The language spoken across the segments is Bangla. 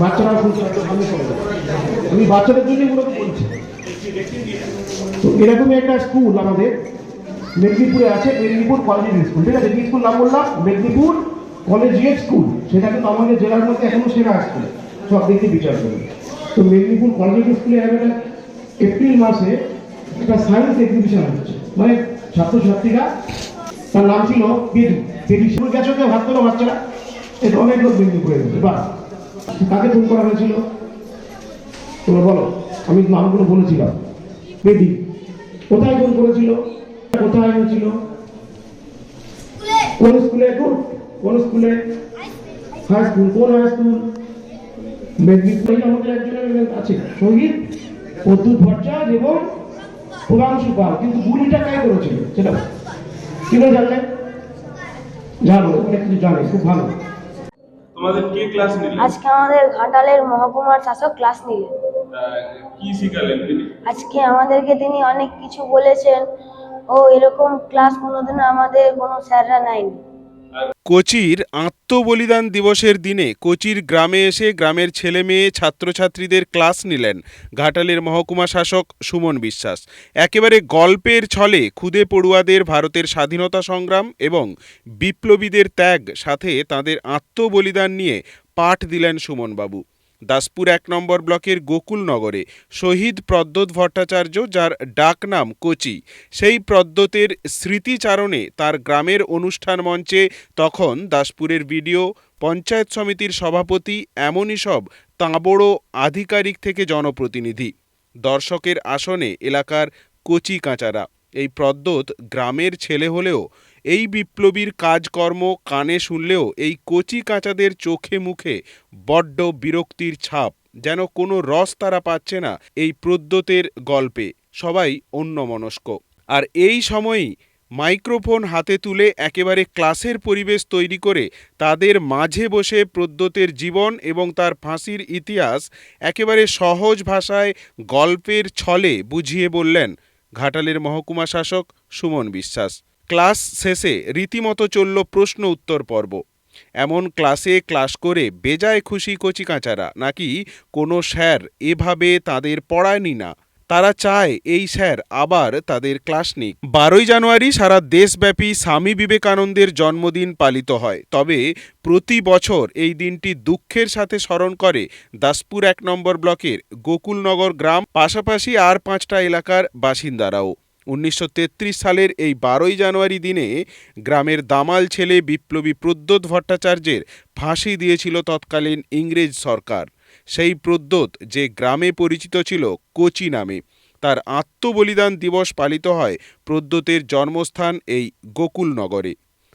বাচ্চারা আমি বাচ্চাদের জন্য মূলত বলছি। তো এরকমই একটা স্কুল আমাদের, মেদিনীপুরে আছে, মেদিনীপুর কলেজিয়েট স্কুল ঠিক আছে স্কুল নাম বললাম? মেদিনীপুর কলেজিয়েট স্কুল সেটা কিন্তু আমাদের জেলার মধ্যে এখনও সেরা স্কুল সব দিক বিচার করে তো মেদিনীপুর কলেজিয়েট স্কুলে একটা এপ্রিল মাসে একটা সায়েন্স এক্সিবিশন হচ্ছে। মানে ছাত্রছাত্রীরা তার নাম ছিল বেদু বেদু স্কুল গেছো কেউ হাত তোলো, বাচ্চারা। এটা অনেক লোক মেদিনীপুরে গেছে বা কাকে ফোন করা হয়েছিল। তোমরা বলো, আমি নামগুলো বলেছিলাম। বেদি, কোথায় ফোন করেছিল? কোথায় হয়েছিল? কোন স্কুলে কোন কোন স্কুলে? হাই স্কুল, কোন হাই স্কুল? মেদিনীপুরে আমাদের একজন আছে শহীদ প্রদ্যুৎ ভট্টাচার্য এবং প্রধাংশু পাল, কিন্তু গুলিটা কায় করেছিল? সেটা কি করে জানো অনেক কিছু জানে খুব ভালো। তোমাদের কে ক্লাস নিলেন আজকে আমাদের ঘাটালের মহকুমার শাসক ক্লাস নিলেন কি শিখালেন তিনি? আজকে আমাদেরকে তিনি অনেক কিছু বলেছেন। ও এরকম ক্লাস কোনোদিন আমাদের কোনো স্যাররা নেয়নি। কোচির আত্মবলিদান দিবসের দিনে কোচির গ্রামে এসে গ্রামের ছেলে মেয়ে, ছাত্রছাত্রীদের ক্লাস নিলেন ঘাটালের মহকুমা শাসক সুমন বিশ্বাস। একেবারে গল্পের ছলে খুদে পড়ুয়াদের ভারতের স্বাধীনতা সংগ্রাম এবং বিপ্লবীদের ত্যাগ সাথে তাদের আত্মবলিদান নিয়ে পাঠ দিলেন সুমনবাবু। দাসপুর এক নম্বর ব্লকের গোকুলনগরে শহীদ প্রদ্যোৎ ভট্টাচার্য, যার ডাকনাম কোচি। সেই প্রদ্যোতের স্মৃতিচারণে তার গ্রামের অনুষ্ঠান মঞ্চে তখন দাসপুরের বিডিও, পঞ্চায়েত সমিতির সভাপতি, এমনই সব তাঁবড়ো আধিকারিক থেকে জনপ্রতিনিধি। দর্শকের আসনে এলাকার কচি কাঁচারা। এই প্রদ্যোৎ গ্রামের ছেলে হলেও এই বিপ্লবীর কাজকর্ম কানে শুনলেও এই কচি কাঁচাদের চোখে মুখে বড্ড বিরক্তির ছাপ, যেন কোনো রস তারা পাচ্ছে না এই প্রদ্যোতের গল্পে, সবাই অন্যমনস্ক। আর এই সময়ই মাইক্রোফোন হাতে তুলে একেবারে ক্লাসের পরিবেশ তৈরি করে তাদের মাঝে বসে প্রদ্যোতের জীবন এবং তার ফাঁসির ইতিহাস একেবারে সহজ ভাষায় গল্পের ছলে বুঝিয়ে বললেন ঘাটালের মহকুমা শাসক সুমন বিশ্বাস। ক্লাস শেষে রীতিমতো চলল প্রশ্ন উত্তর পর্ব। এমন ক্লাসে ক্লাস করে বেজায় খুশি কচিকাঁচারা, নাকি কোনো স্যার এভাবে তাদের পড়ায়নি না? তারা চায় এই স্যার আবার তাদের ক্লাস নিক। বারোই জানুয়ারি সারা দেশব্যাপী স্বামী বিবেকানন্দের জন্মদিন পালিত হয়। তবে প্রতি বছর এই দিনটি দুঃখের সাথে স্মরণ করে দাসপুর এক নম্বর ব্লকের গোকুলনগর গ্রাম, পাশাপাশি আর পাঁচটা এলাকার বাসিন্দারাও। উনিশশো তেত্রিশ সালের এই বারোই জানুয়ারি দিনে গ্রামের দামাল ছেলে বিপ্লবী প্রদ্যোৎ ভট্টাচার্যের ফাঁসি দিয়েছিল তৎকালীন ইংরেজ সরকার। সেই প্রদ্যোৎ যে গ্রামে পরিচিত ছিল কোচি নামে। তার আত্মবলিদান দিবস পালিত হয় প্রদ্যোতের জন্মস্থান এই গোকুলনগরে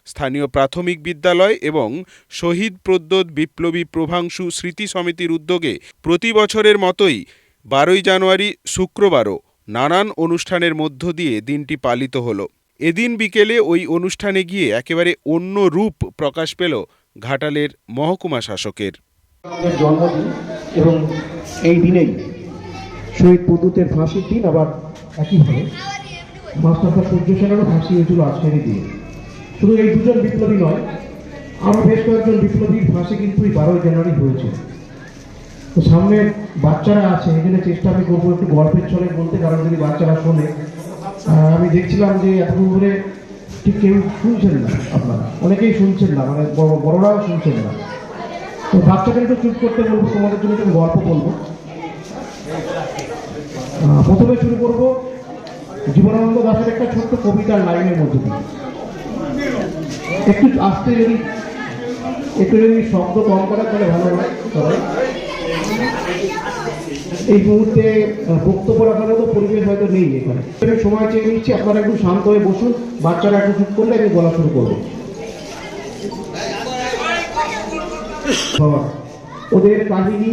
স্থানীয় প্রাথমিক বিদ্যালয় এবং শহীদ প্রদ্যোৎ বিপ্লবী প্রভাংশু স্মৃতি সমিতির উদ্যোগে প্রতি বছরের মতোই বারোই জানুয়ারি শুক্রবারও নানান অনুষ্ঠানের মধ্য দিয়ে দিনটি পালিত হলো। এদিন বিকেলে ওই অনুষ্ঠানে গিয়ে একেবারে অন্য রূপ প্রকাশ পেল ঘাটালের মহকুমা শাসকের। জন্মদিন এবং এই দিনেই শহীদ ফাঁসির দিন আবার একইভাবে ফাঁসি হয়েছিল শুধু এই দুজন বিপ্লবী নয়, আরও বেশ কয়েকজন বিপ্লবীর ফাঁসি কিন্তু এই বারোই জানুয়ারি হয়েছে। তো সামনে বাচ্চারা আছে, এখানে চেষ্টা আমি করব একটু গল্পের ছলে বলতে, কারণ যদি বাচ্চারা শোনে। আমি দেখছিলাম যে এতক্ষণ ধরে ঠিক কেউ শুনছেন না আপনারা। অনেকেই শুনছেন না মানে বড়, বড়রাও শুনছেন না। তো বাচ্চাদের একটু চুপ করতে বলব, তোমাদের জন্য একটু গল্প বলব। প্রথমে শুরু করব জীবনানন্দ দাসের একটা ছোট্ট কবিতার লাইনের মধ্যে দিয়ে। একটু আসতে যদি, একটু যদি শব্দ কম করা তাহলে ভালো হয় সবাই। এই মুহূর্তে বক্তব্য রাখার মতো পরিবেশ হয়তো নেই এখানে। সময় চেয়ে নিচ্ছি, আপনারা একটু শান্ত হয়ে বসুন, বাচ্চারা একটু চুপ করলে আমি বলা শুরু করব। ওদের কাহিনী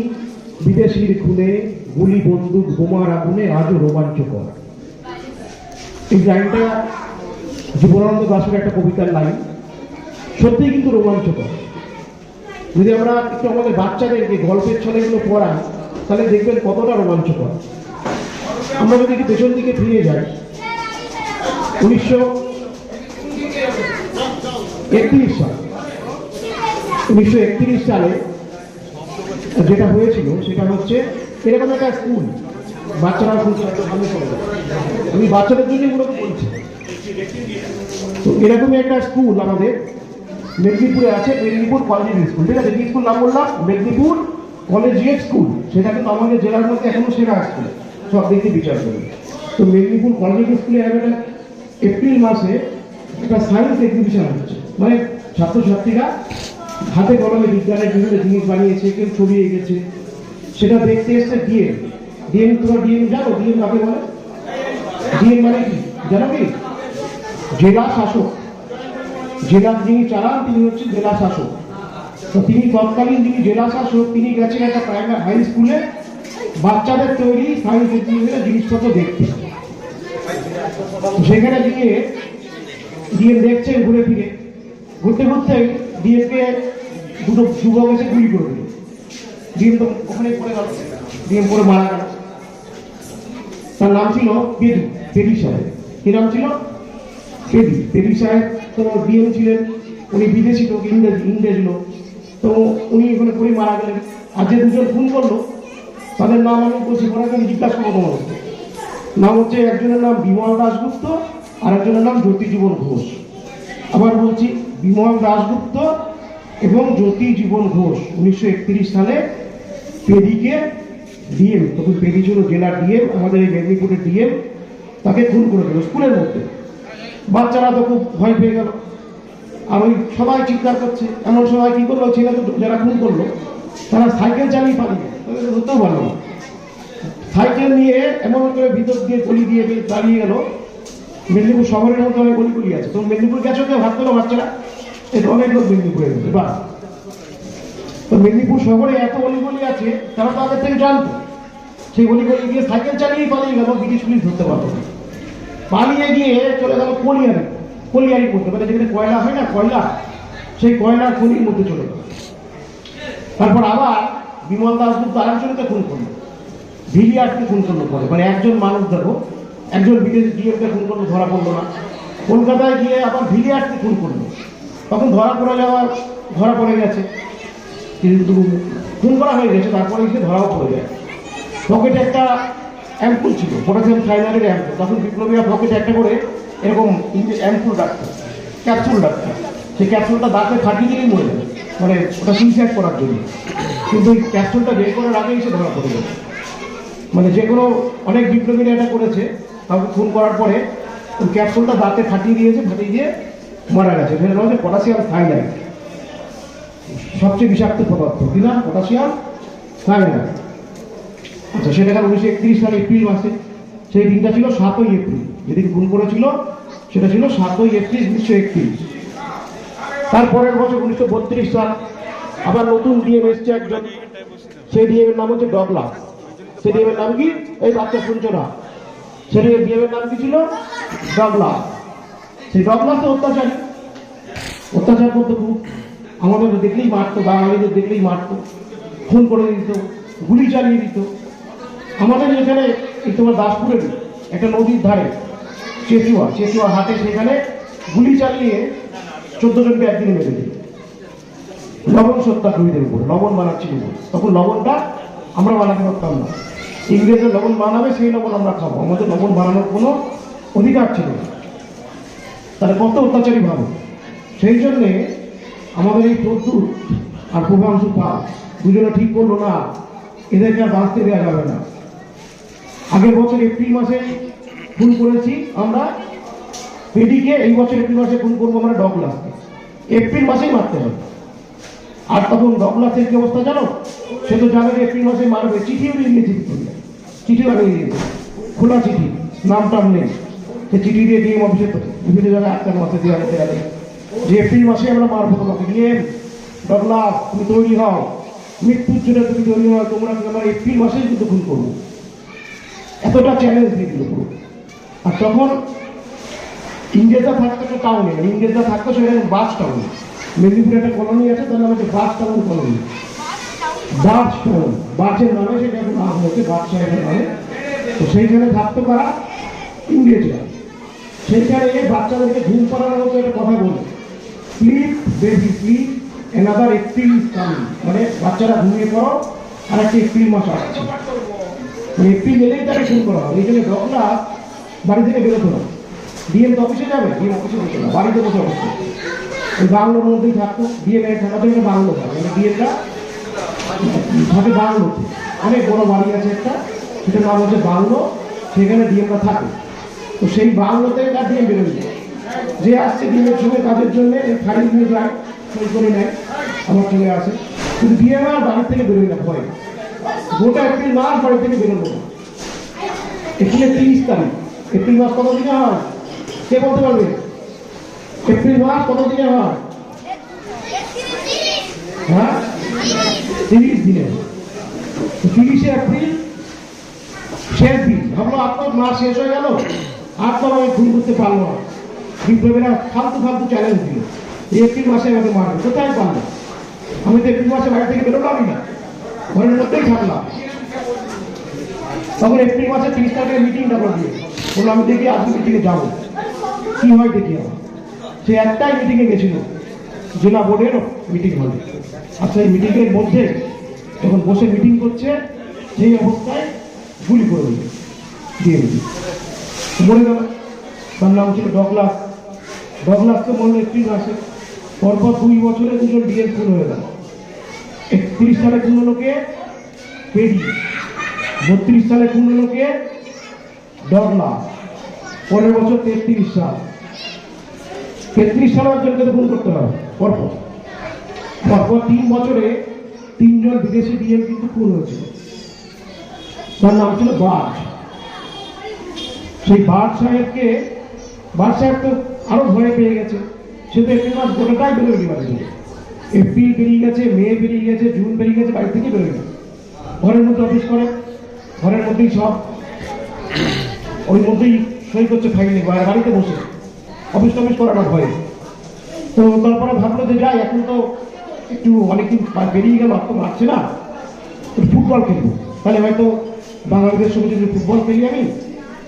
বিদেশির খুনে, গুলি বন্দুক, বোমার আগুনে আজও রোমাঞ্চকর। এই লাইনটা জীবনানন্দ দাসের একটা কবিতার লাইন। সত্যিই কিন্তু রোমাঞ্চকর। যদি আমরা একটু আমাদের বাচ্চাদেরকে গল্পের ছলেগুলো পড়াই, তাহলে দেখবেন কতটা রোমাঞ্চকর। আমরা যদি পেছন দিকে ফিরে যাই, উনিশশো একত্রিশ সাল, উনিশশো একত্রিশ সালে যেটা হয়েছিল, সেটা হচ্ছে এরকম একটা স্কুল, বাচ্চারা সামনে চলে আমি বাচ্চাদের জন্য মূলত বলছি। তো এরকমই একটা স্কুল আমাদের মেদিনীপুরে আছে, মেদিনীপুর কলেজিয়েট স্কুল ঠিক আছে স্কুল নাম বললাম? মেদিনীপুর কলেজিয়েট স্কুল সেটা কিন্তু আমাদের জেলার মধ্যে এখনও সেরা স্কুল সব দিক বিচার করে তো মেদিনীপুর কলেজিয়েট স্কুলে একটা এপ্রিল মাসে একটা সায়েন্স এক্সিবিশন হচ্ছে। মানে ছাত্রছাত্রীরা হাতে কলমে বিজ্ঞানের বিভিন্ন জিনিস বানিয়েছে, কেউ ছবি এঁকেছে। সেটা দেখতে এসছে ডিএম ডিএম তোমার ডিএম জানো? ডিএম কাকে বলে? ডিএম মানে কি? জানো কি? জেলা শাসক। জেলার যিনি চালান, তিনি হচ্ছেন জেলা শাসক। তো তিনি তৎকালীন যিনি জেলা শাসক, তিনি গেছেন একটা প্রাইমারি হাই স্কুলে বাচ্চাদের তৈরি সায়েন্স এক্সিবিশনের জিনিসপত্র দেখতে। সেখানে গিয়ে ডিএম দেখছেন ঘুরে ফিরে। ঘুরতে ঘুরতে ডিএমকে দুটো যুবক এসে গুলি করে দিল। ডিএম তো ওখানে পড়ে গেল। ডিএম পরে মারা গেল। তার নাম ছিল পেদু পেদি সাহেব। কি নাম ছিল? পেদি পেদি সাহেব তো ডিএম ছিলেন উনি বিদেশি লোক, ইংরেজ ইংরেজ লোক। তো উনি এখানে পরে মারা গেলেন। আর যে দুজন ফোন করল, তাদের নাম আমি বলছি পরে আমি জিজ্ঞাসা করব তোমাদেরকে নাম হচ্ছে, একজনের নাম বিমল দাশগুপ্ত, আর একজনের নাম জ্যোতি জীবন ঘোষ। আবার বলছি, বিমল দাশগুপ্ত এবং জ্যোতি জীবন ঘোষ, উনিশশো একত্রিশ সালে পেদিকে ডিএম, তখন পেদি ছিল জেলার ডিএম, আমাদের এই মেদিনীপুরের ডিএম, তাকে খুন করে দিল স্কুলের মধ্যে। বাচ্চারা তো খুব ভয় পেয়ে গেল। আর ওই সবাই চিৎকার করছে, এমন সবাই কি করল, ছেলে তো যারা খুন করল, তারা সাইকেল চালিয়ে পালিয়ে। তাদের ধরতেও পারল না সাইকেল নিয়ে এমন করে ভিতর দিয়ে গলি দিয়ে দাঁড়িয়ে গেল। মেদিনীপুর শহরের মধ্যে অনেক গলি গলি আছে। তো মেদিনীপুর গেছো কেউ? ভাত করো বাচ্চারা। এটা অনেক লোক মেদিনীপুরে গেছে বা তো মেদিনীপুর শহরে এত গলি গলি আছে, তারা তো আগের থেকে জানতো। সেই গলি গলি গিয়ে সাইকেল চালিয়েই পালিয়ে গেল, ব্রিটিশ পুলিশ ধরতে পারতো না। পালিয়ে গিয়ে চলে গেল কলিয়ারি কলিয়ারি করতে মানে যেখানে কয়লা হয় না, কয়লা। সেই কয়লার খনির মধ্যে চলে গেল। তারপর আবার বিমল দাসগুপ্ত আরেকজনকে খুন করল। ভিলিয়ারকে খুন করল পরে মানে একজন মানুষ দেখো একজন বিদেশি ডিএমকে খুন করল, ধরা পড়ল না। কলকাতায় গিয়ে আবার ভিলিয়ারকে খুন করল। তখন ধরা পড়ে যাওয়ার, ধরা পড়ে গেছে। কিন্তু খুন করা হয়ে গেছে তারপরে গিয়ে ধরাও পড়ে যায়। পকেটে একটা অ্যাম্পুল ছিল। পটাশিয়াম সাইনারের অ্যাম্পুল তখন বিপ্লবীরা পকেটে একটা করে এরকম অ্যাম্পুল রাখতো ক্যাপসুল রাখতো সেই ক্যাপসুলটা দাঁতে ফাটিয়ে দিলেই মরে যাবে। মানে ওটা সুইসাইড করার জন্য। কিন্তু ওই ক্যাপসুলটা বের করার আগেই সে ধরা পড়ে যাবে মানে যে কোনো অনেক বিপ্লবীরা এটা করেছে কাউকে খুন করার পরে ওই ক্যাপসুলটা দাঁতে ফাটিয়ে দিয়েছে, ফাটিয়ে দিয়ে মারা গেছে। সেটা হচ্ছে পটাশিয়াম থাইলাইট সবচেয়ে বিষাক্ত পদার্থ। কি না? পটাশিয়াম থাইলাইট আচ্ছা সেটা গেল উনিশশো একত্রিশ সালে এপ্রিল মাসে। সেই দিনটা ছিল সাতই এপ্রিল। যেদিন খুন করেছিল, সেটা ছিল সাতই এপ্রিল উনিশশো একত্রিশ। তারপরের বছর উনিশশো বত্রিশ সাল আবার নতুন ডিএম এসছে একজন। সেই ডিএম এর নাম হচ্ছে ডগলাস সেই ডিএম এর নাম কি? এই বাচ্চা শুনছো না? সেই ডিএম এর নাম কি ছিল? ডগলাস সেই ডগলাস তো অত্যাচারী। অত্যাচার করতো খুব। আমাদের দেখলেই মারতো, বাঙালিদের দেখলেই মারতো। খুন করে দিত, গুলি চালিয়ে দিত। আমাদের এখানে তোমার দাসপুরের একটা নদীর ধারে চেচুয়া চেচুয়া হাটে সেখানে গুলি চালিয়ে চোদ্দ জনকে একদিন মেরে দিল। লবণ সত্যাগ্রহীদের উপর লবণ বানাচ্ছিল। তখন লবণটা আমরা বানাতে পারতাম না। ইংরেজরা লবণ বানাবে, সেই লবণ আমরা খাব। আমাদের লবণ বানানোর কোনো অধিকার ছিল না। তাহলে কত অত্যাচারী ভাবো। সেই জন্যে আমাদের এই প্রদ্যুৎ আর প্রভাংশু পাল, দুজনে ঠিক করল না, এদেরকে আর বাঁচতে দেওয়া যাবে না। আগের বছর এপ্রিল মাসে খুন করেছি আমরা। পেডিকে এই বছর এপ্রিল মাসে খুন করব আমরা ডগলাসকে। এপ্রিল মাসেই মারতে হবে। আর তখন ডগলাসের কি অবস্থা জানো? সে তো জানে এপ্রিল মাসে মারবে। চিঠিও দিয়ে দিয়েছে চিঠি বানিয়ে দিয়েছে খোলা চিঠি। নাম টাম নেই। সে চিঠি দিয়ে ডিএম অফিসে বিভিন্ন জায়গায় আটকানো আছে দেওয়া দেওয়া যে এপ্রিল মাসে আমরা মারবো তোমাকে। ডিএম, ডগলাস, তুমি তৈরি হও। মৃত্যুর জন্য তুমি তৈরি হও। তোমরা আমরা এপ্রিল মাসেই কিন্তু খুন করব? এতটা চ্যালেঞ্জ দিল আর তখন ইংরেজরা থাকতো একটা টাউনে ইংরেজরা থাকতো সেখানে বাস টাউন মেদিনীপুরে একটা কলোনি আছে, তার নাম হচ্ছে bus town colony bus town বাসের নামে সেটা নাম হয়েছে বাস সাহেবের নামে। তো সেইখানে থাকতো কারা? ইংরেজরা। সেইখানে এই বাচ্চাদেরকে ঘুম পাড়ানোর মতো একটা কথা বলে sleep baby sleep another coming মানে বাচ্চারা ঘুমিয়ে পড়ো, আর একটা এপ্রিল মাস আসছে। এপ্রিল এলেই তাকে শুরু করা হবে। এই জন্য ডকলা বাড়ি থেকে বেরোতে হবে। ডিএম অফিসে যাবে, ডিএম অফিসে যেতে না বাড়িতে বসে অবস্থা। ওই বাংলোর মধ্যেই থাকতো ডিএম এর থাকাতে গেলে বাংলো থাকে। মানে ডিএমটা থাকে বাংলোতে অনেক বড় বাড়ি আছে একটা, সেটার নাম হচ্ছে বাংলো, সেখানে ডিএমটা থাকে। তো সেই বাংলোতে তার ডিএম যায়। যে আসছে ডিএমের সঙ্গে কাজের জন্য ফাইল নিয়ে যায় সই করে নেয়, আমার সঙ্গে আসে। কিন্তু ডিএম আর বাড়ি থেকে বেরোয় না ভয়। গোটা এপ্রিল মাস বাড়ি থেকে বেরোবো না এপ্রিলের তিরিশ তারিখ। এপ্রিল মাস কত দিনে হয়? কে বলতে পারবে? এপ্রিল মাস কত দিনে হয়? হ্যাঁ? তিরিশ দিনে। তিরিশে এপ্রিল, শেষ দিন। ভাবলো আপনার মাস শেষ হয়ে গেল। আর তো আমি খুন করতে পারল না। বিপ্লবীরা ফালতু ফালতু চ্যালেঞ্জ দিল। এপ্রিল মাসে আমাকে মারবে কোথায় পারল? আমি তো এপ্রিল মাসে বাড়ি থেকে বেরোলামই না। ঘরের মধ্যেই থাকলাম। তখন এপ্রিল মাসে তিরিশ তারিখে মিটিংটা করে দিয়ে। বলল, আমি দেখি আজকে মিটিংয়ে যাব। কি হয় দেখি আমার সে একটাই মিটিংয়ে গেছিল, জেলা বোর্ডেরও মিটিং হলে আর সেই মিটিংয়ের মধ্যে যখন বসে মিটিং করছে, সেই অবস্থায় গুলি করে দিল, দিয়ে দিল। মরে গেল। তার নাম ছিল ডগলাস। ডগলাসকে মনে এপ্রিল মাসে পরপর দুই বছরে দুজন ডিএস খুন হয়ে গেল। একত্রিশ সালে খুন লোকে? পেডি বত্রিশ সালে খুন লোকে? ডগলা। পরের বছর তেত্রিশ সাল। তেত্রিশ সালে একজনকে তো খুন করতে হবে? পরপর। পরপর তিন বছরে তিনজন বিদেশি ডিএম কিন্তু খুন হয়েছিল। তার নাম ছিল বাজ সেই বাজ সাহেবকে বাজ সাহেব তো আরও ভয় পেয়ে গেছে। সে তো এপ্রিল মাস গোটাটাই বেরোয়নি বাড়ি এপ্রিল বেরিয়ে গেছে, মে বেরিয়ে গেছে, জুন বেরিয়ে গেছে, বাড়ি থেকে বেরোয় ঘরের মধ্যে অফিস করে, ঘরের মধ্যেই সব। ওই মধ্যেই সই করছে ফাইলে বাড়িতে বসে। অফিস টফিস করানো ভয়ে তো তারপরে ভাবলো যে যাই, এখন তো একটু অনেকদিন পা- বেরিয়ে গেল তো মারছে না। ফুটবল খেলব। তাহলে হয়তো বাঙালিদের সঙ্গে যদি ফুটবল খেলি আমি,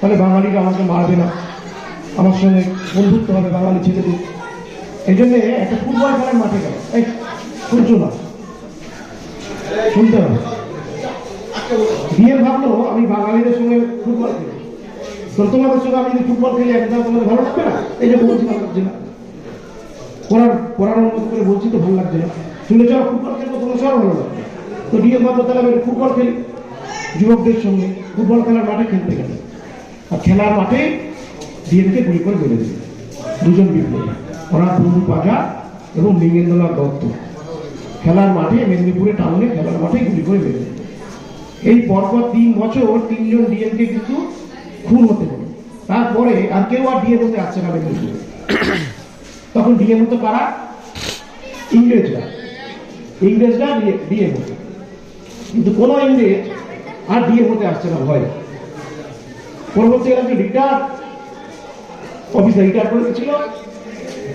তাহলে বাঙালিরা আমাকে মারবে না। আমার সঙ্গে বন্ধুত্ব হবে বাঙালি ছেলেদের। এই জন্যে একটা ফুটবল খেলার মাঠে গেল এই শুনছো না শুনতে হবে। দিয়ে ভাবলো, আমি বাঙালিদের সঙ্গে ফুটবল খেলি। তো তোমাদের সঙ্গে আমি যদি ফুটবল খেলি, একদম তোমাদের ভালো লাগবে না? এই যে বলছি, ভালো লাগছে না। করার করার মতো করে বলছি তো ভালো লাগছে না। শুনে যাও ফুটবল খেলব, তোমার সব ভালো লাগবে। তো দিয়ে ভাবলো তাহলে আমি ফুটবল খেলি, যুবকদের সঙ্গে। ফুটবল খেলার মাঠে খেলতে গেল আর খেলার মাঠে ডিএমকে গুলি করে বেড়ে দিল দুজন বিপ্লবী, ওরা প্রভু পাজা এবং লিঙ্গেন্দ্রনাথ দত্ত। খেলার মাঠে মেদিনীপুরে টাউনে খেলার মাঠে গুলি করে বেড়ে এই পরপর তিন বছর তিনজন ডিএমকে কিন্তু খুন হতে হলো তারপরে আর কেউ আর ডিএম হতে আসছে না মেদিনীপুরে। তখন ডিএম হতো কারা? ইংরেজরা। ইংরেজরা ডিএম হতো কিন্তু কোনো ইংরেজ আর ডিএম হতে আসছে না, ভয়। পরবর্তীকালে যে রিটায়ার অফিসার রিটায়ার করে গেছিল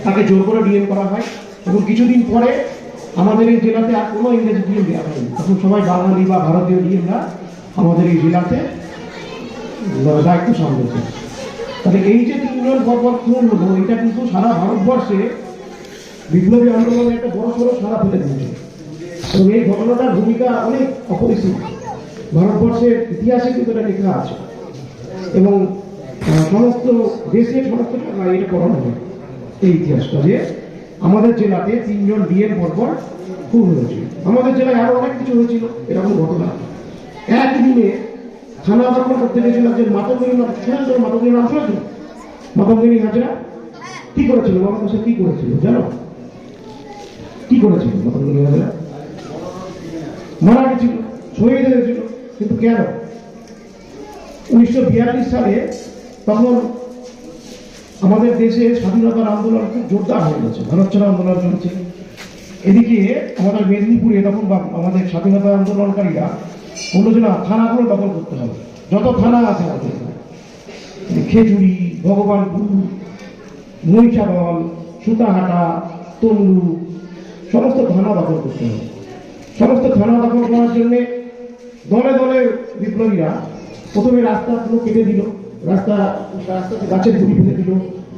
তাকে জোর করে ডিএম করা হয়। এবং কিছুদিন পরে আমাদের এই জেলাতে আর কোনো ইংরেজি ডিএম দেওয়া হয়নি। তখন সবাই বাঙালি বা ভারতীয় ডিএমরা আমাদের এই জেলাতে দায়িত্ব সামলেছে তাহলে এই যে তিনজন পরপর খুন হলো এটা কিন্তু সারা ভারতবর্ষে বিপ্লবী আন্দোলনে একটা বড় সড়ো সারা ফেলে দিয়েছে। এবং এই ঘটনাটার ভূমিকা অনেক অপরিসীম। ভারতবর্ষের ইতিহাসে কিন্তু এটা লেখা আছে। এবং সমস্ত দেশে সমস্ত এটা পড়ানো হয় এই ইতিহাসটা যে আমাদের জেলাতে তিনজন বিয়ের পরপর খুন হয়েছিল আমাদের জেলায় আরও অনেক কিছু হয়েছিল, এরকম ঘটনা। একদিনে থানা দখল করতে গেছিল যে মাতঙ্গিনী মাতঙ্গিনী শুনেছো মাতঙ্গিনী হাজরা কি করেছিল? বাবা কি করেছিল? জানো? কি করেছিল মাতঙ্গিনী হাজরা? মারা গেছিল, শহীদ হয়েছিল, কিন্তু কেন? উনিশশো বিয়াল্লিশ সালে তখন আমাদের দেশে স্বাধীনতার আন্দোলন খুব জোরদার হয়ে গেছে, ভারত ছাড়া আন্দোলন চলছে এদিকে আমাদের মেদিনীপুরে তখন আমাদের স্বাধীনতা আন্দোলনকারীরা বলল যে না থানাগুলো দখল করতে হবে। যত থানা আছে আমাদের। খেজুরি ভগবানপুর মহিষাদল সুতাহাটা, তমলু, সমস্ত থানা দখল করতে হবে। সমস্ত থানা দখল করার জন্যে দলে দলে বিপ্লবীরা প্রথমে রাস্তাগুলো কেটে দিল। রাস্তা, রাস্তাতে গাছের গুড়ি ফেলে দিল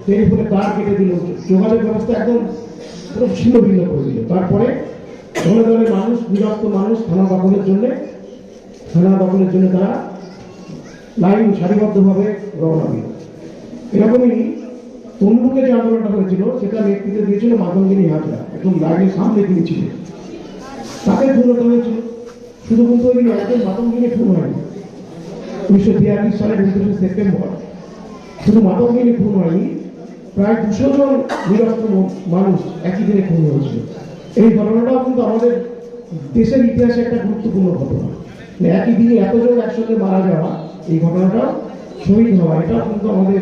টেলিফোনে তার কেটে দিল, যোগাযোগ ব্যবস্থা একদম পুরো ছিন্ন ভিন্ন করে দিল। তারপরে দলে দলে মানুষ বিরক্ত মানুষ থানা দখলের জন্য, থানা দখলের জন্য তারা লাইন সারিবদ্ধভাবে রওনা দিল। এরকমই তমলুকে যে আন্দোলনটা হয়েছিল, সেটা নেতৃত্বে দিয়েছিল মাতঙ্গিনী হাজরা, একদম লাইনের সামনে তিনি ছিলেন তাকে খুন হয়েছিল। শুধু কিন্তু ওই একজন মাতঙ্গিনী খুন হয়নি। উনিশশো তিয়াত্রিশ সালের উনত্রিশে সেপ্টেম্বর, শুধু মাতঙ্গিনী খুন হয়নি, প্রায় দুশো জন নিরস্ত্র ম- মানুষ একই দিনে খুন হয়েছিল। এই ঘটনাটাও কিন্তু আমাদের দেশের ইতিহাসে একটা গুরুত্বপূর্ণ ঘটনা। মানে একই দিনে এতজন একসঙ্গে মারা যাওয়া, এই ঘটনাটা শহীদ হওয়া, এটাও কিন্তু আমাদের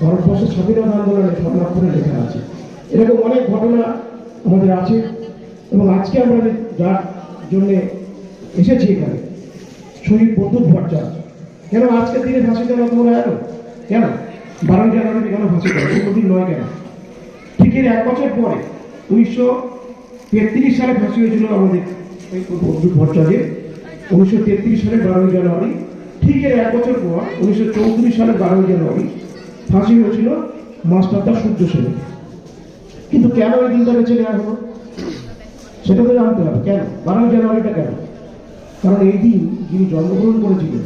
ভারতবর্ষের স্বাধীনতা আন্দোলনের স্বর্ণাক্ষরে লেখা আছে। এরকম অনেক ঘটনা আমাদের আছে এবং আজকে আমরা যার জন্যে এসেছি এখানে, শহীদ বন্ধু ভট্টাচার্য। কেন আজকের দিনে ফাঁসি দেওয়া তোমরা জানো কেন? বারোই জানুয়ারিতে কেন ফাঁসি দেওয়া কোনোদিন নয় কেন? ঠিক এর এক বছর পরে, উনিশশো তেত্রিশ সালে ফাঁসি হয়েছিল আমাদের বন্ধু ভট্টাচার্যের। উনিশশো তেত্রিশ সালে বারোই জানুয়ারি ঠিক এর এক বছর পর, উনিশশো চৌত্রিশ সালে বারোই জানুয়ারি ফাঁসি হয়েছিল মাস্টারদা সূর্য সেনের। কিন্তু কেন এই দিনটা বেছে নেওয়া হলো? সেটা তো জানতে হবে। কেন? বারোই জানুয়ারিটা কেন? কারণ এই দিন যিনি জন্মগ্রহণ করেছিলেন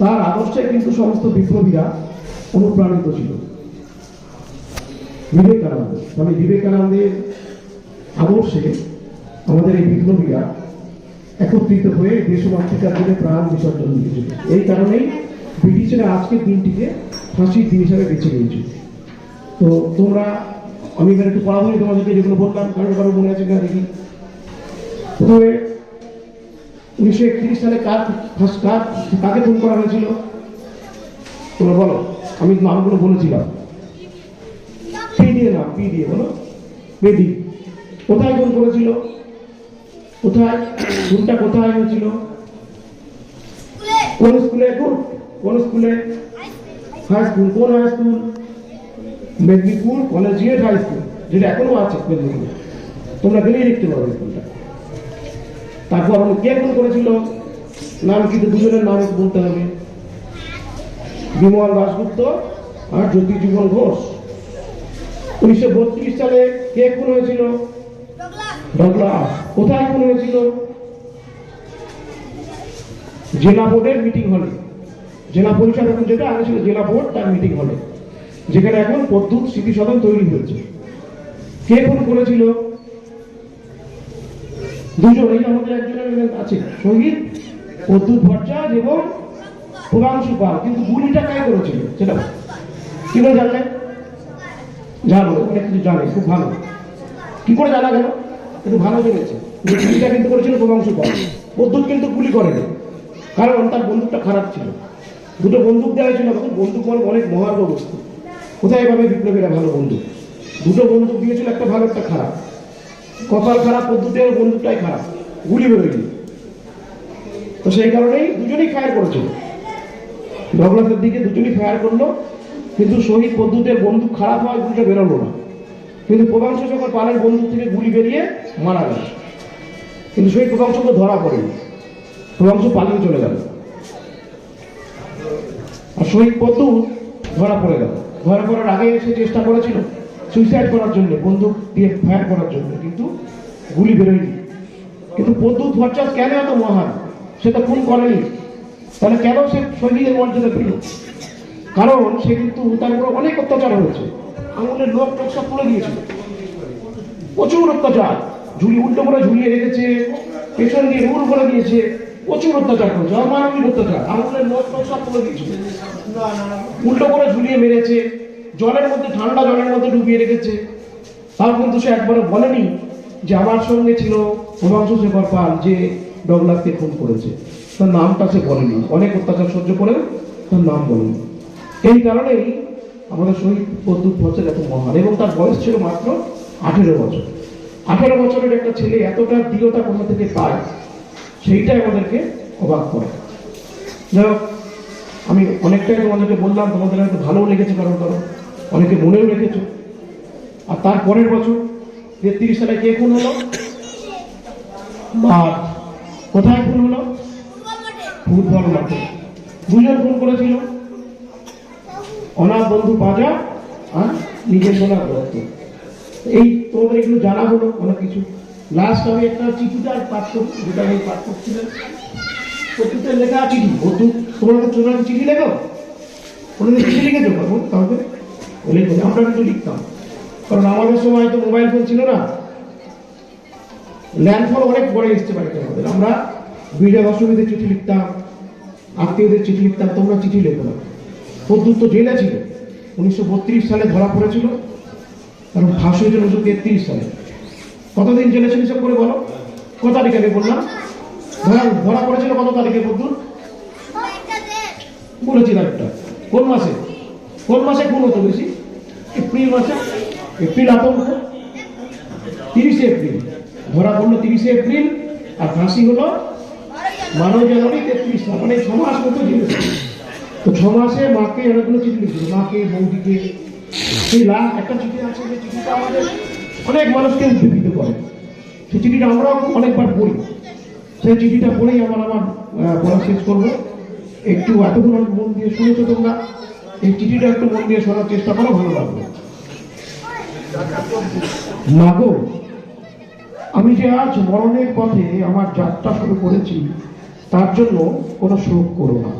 তার আদর্শে কিন্তু সমস্ত বিপ্লবীরা অনুপ্রাণিত ছিল। বিবেকানন্দ মানে বিবেকানন্দের আদর্শে আমাদের এই বিপ্লবীরা একত্রিত হয়ে দেশ ও মাতৃকার জন্য প্রাণ বিসর্জন দিয়েছিল। এই কারণেই ব্রিটিশরা আজকের দিনটিকে ফাঁসির দিন হিসাবে বেছে নিয়েছিল তো তোমরা, আমি এখানে একটু পড়াবো, তোমাদেরকে যেগুলো বললাম কারও কারও মনে আছে কিনা দেখি। প্রথমে উনিশশো একত্রিশ সালে কার কার কাকে খুন করা হয়েছিল? তোমরা বলো, আমি নামগুলো বলেছিলাম। পি দিয়ে নাম, পি দিয়ে, বলো। বেদি কোথায় খুন করেছিল? কোথায়? খুনটা কোথায় হয়েছিল? কোন স্কুলে? খুন কোন স্কুলে? হাই স্কুল, কোন high school? Medinipur collegiate high school, যেটা এখনও আছে মেদিনীপুরে। তোমরা গেলেই দেখতে পারো স্কুলটা। তারপর আমি কে খুন করেছিল। নাম কিন্তু দুজনের নাম বলতে হবে। বিমল দাশগুপ্ত আর জ্যোতি জীবন ঘোষ। উনিশশো বত্রিশ সালে কে খুন হয়েছিল? কোথায় খুন হয়েছিল? জেলা বোর্ডের মিটিং হলে। জেলা পরিষদ এখন যেটা আগে ছিল জেলা বোর্ড তার মিটিং হলে। যেখানে এখন পদ্মুত স্মৃতি সদন তৈরি হয়েছে। কে খুন করেছিল? দুজন, এই আমাদের একজনের আছে। শহীদ প্রদ্যুৎ ভট্টাচার্য এবং প্রভাংশু পাল। কিন্তু গুলিটা কে করেছিল? সেটা কি করে জানলেন জানো অনেক কিছু জানে, খুব ভালো। কি করে জানা গেল? কিন্তু ভালো জেনেছে। গুলিটা কিন্তু করেছিল প্রভাংশু পাল। প্রদ্যুৎ কিন্তু গুলি করেনি। কারণ তার বন্দুকটা খারাপ ছিল। দুটো বন্দুক দেওয়া ছিল তখন বন্দুক মানে অনেক মহার্ঘ বস্তু। কোথায় পাবে বিপ্লবীরা ভালো বন্দুক? দুটো বন্দুক দিয়েছিল, একটা ভালো, একটা খারাপ। কপাল খারাপ পদ্ধতির বন্দুকটাই খারাপ। গুলি বেরোয়নি তো সেই কারণেই দুজনেই ফায়ার করেছিল। ডগলাসের দিকে দুজনই ফায়ার করল, কিন্তু শহীদ পদ্ধতির বন্দুক খারাপ হয় গুলিটা বেরোলো না। কিন্তু প্রবাংশ যখন পালের বন্দুক থেকে গুলি বেরিয়ে মারা গেল। কিন্তু শহীদ প্রবাংশকে ধরা পড়েনি। প্রবাংশ পালিয়ে চলে গেল। আর শহীদ পদ্মু ধরা পড়ে গেল। ধরা পড়ার আগে সে চেষ্টা করেছিল। সুইসাইড করার জন্য, বন্দুক দিয়ে ফায়ার করার জন্য, কিন্তু গুলি বেরোয়নি। কিন্তু পদ্মুত ভট্টাচার্য কেন এত মহান? সে তো খুন করেনি। তাহলে কেন সে শহীদের মর্যাদা পেল কারণ সে কিন্তু তার উপর অনেক অত্যাচার হয়েছে। আঙুলের লোক টোক সব তুলে দিয়েছিল। প্রচুর অত্যাচার। ঝুলি, উল্টো করে ঝুলিয়ে রেখেছে, পেছন দিয়ে রুল করে দিয়েছে। প্রচুর অত্যাচার করেছে, অমানবিক অত্যাচার। আঙুলের লোক টোক সব তুলে দিয়েছিল। উল্টো করে ঝুলিয়ে মেরেছে। জলের মধ্যে ঠান্ডা জলের মধ্যে ডুবিয়ে রেখেছে। তাও কিন্তু সে একবারও বলেনি যে আমার সঙ্গে ছিল হিমাংশু শেখর পাল যে ডগলাসকে খুন করেছে। তার নামটা সে বলেনি। অনেক অত্যাচার সহ্য করে তার নাম বলেনি। এই কারণেই আমাদের শহীদ প্রদ্যুৎ ভট্টাচার্য এত মহান এবং তার বয়স ছিল মাত্র আঠেরো বছর। আঠেরো বছরের একটা ছেলে এতটা দৃঢ়তা কোথা থেকে পায় সেইটাই আমাদেরকে অবাক করে। যাই হোক, আমি অনেকটাই তোমাদেরকে বললাম তোমাদের হয়তো ভালোও লেগেছে কারণ কারণ অনেকে মনেও রেখেছ। আর তার পরের বছর তেত্রিশ সালে কে খুন হলো? আর কোথায় খুন হলো? ফুটবল মাঠে। দুজন খুন করেছিল। অনাথ বন্ধু বাজা আর নিজের সোনা দত্ত এই তোমাদের এগুলো জানা হলো, অনেক কিছু। লাস্ট আমি একটা চিঠিটা পাঠ করব যেটা আমি পাঠ করছিলাম। প্রত্যেকটা লেখা চিঠি বন্ধু, তোমরা চিঠি লেখো? ওনাদের চিঠি লিখেছো তাহলে লিখো আমরা কিন্তু লিখতাম। কারণ আমাদের সময় তো মোবাইল ফোন ছিল না। ল্যান্ডফল অনেক পরে এসছে বাড়িতে আমাদের। আমরা বিড়ে অসুবিধে চিঠি লিখতাম আত্মীয়দের চিঠি লিখতাম তোমরা চিঠি লেখো না। প্রদ্যুৎ তো জেলে ছিল। উনিশশো বত্রিশ সালে ধরা পড়েছিল। কারণ ফাঁসি হয়েছিল উনিশশো তেত্রিশ সালে। কতদিন জেলে ছিল সব করে বলো? কত তারিখে আগে বললাম? ধরা ধরা পড়েছিল কত তারিখে প্রদ্যুৎ বলেছি তারিখটা কোন মাসে? কোন মাসে কোন হতো বেশি? এপ্রিল মাসে? এপ্রিল আতঙ্ক তিরিশে এপ্রিল। ধরা পড়ল তিরিশে এপ্রিল, আর ফাঁসি হলো বারো জানুয়ারি তেত্রিশ সাল মানে মাস মতো ছিল। তো ছ মাসে মাকে অনেকগুলো চিঠি লিখছিল মাকে, বৌদিকে সেই লাস্ট একটা চিঠি আছে যে চিঠিটা আমাদের অনেক মানুষকে উদ্দীপিত করে। সেই চিঠিটা আমরাও অনেকবার পড়ি। সেই চিঠিটা পড়েই আমার আমার পড়া শেষ করব। একটু এতক্ষণ মন দিয়ে শুনেছো তোমরা। এই চিঠিটা একটু মন দিয়ে শোনার চেষ্টা করো, ভালো লাগবে। মাগো আমি যে আজ মরণের পথে আমার যাত্রা শুরু করেছি, তার জন্য কোনো শোক করো না।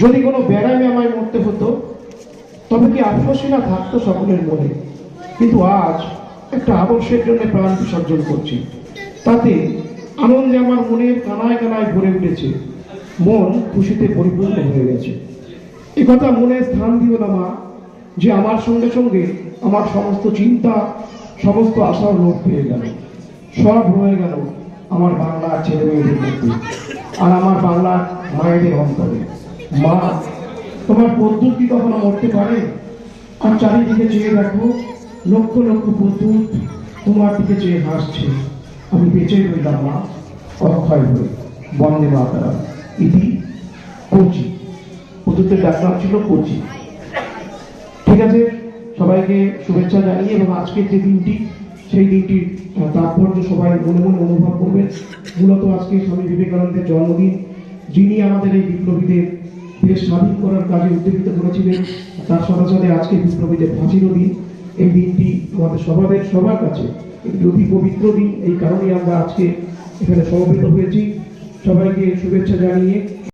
যদি কোনো ব্যারামে আমায় মরতে হতো, তবে কি আফসোসই না থাকতো সকলের মনে। কিন্তু আজ একটা আদর্শের জন্য প্রাণ বিসর্জন করছি। তাতে আনন্দে আমার মনের কানায় কানায় ভরে উঠেছে। মন খুশিতে পরিপূর্ণ হয়ে গেছে। এ কথা মনে স্থান দিও না, মা, যে আমার সঙ্গে সঙ্গে আমার সমস্ত চিন্তা, সমস্ত আশাও লোপ পেয়ে গেল। সব হয়ে গেল আমার বাংলার ছেলে মেয়েদের মধ্যে আর আমার বাংলার মায়েদের অন্তরে। মা, তোমার পদ্ধতি কি কখনো মরতে পারে? আর চারিদিকে চেয়ে দেখো, লক্ষ লক্ষ পদ্ধত তোমার দিকে চেয়ে হাসছে। আমি বেঁচে রইলাম, মা, অক্ষয় হয়ে। বন্দে মাতারা ইতি কোচি পদ্ধতির ডাক্তার ছিল কোচি ঠিক আছে? সবাইকে শুভেচ্ছা জানিয়ে এবং আজকের যে দিনটি, সেই দিনটির তাৎপর্য সবাই মনে মনে অনুভব করবেন। মূলত আজকে স্বামী বিবেকানন্দের জন্মদিন, যিনি আমাদের এই বিপ্লবীদের দেশ স্বাধীন করার কাজে উদ্দীপিত করেছিলেন, তার সাথে সাথে আজকে বিপ্লবীদের ফাঁসিরও দিন। এই দিনটি আমাদের সবাদের, সবার কাছে একটি অতি পবিত্র দিন। এই কারণে আমরা আজকে এখানে সমবেত হয়েছি। সবাইকে শুভেচ্ছা জানিয়ে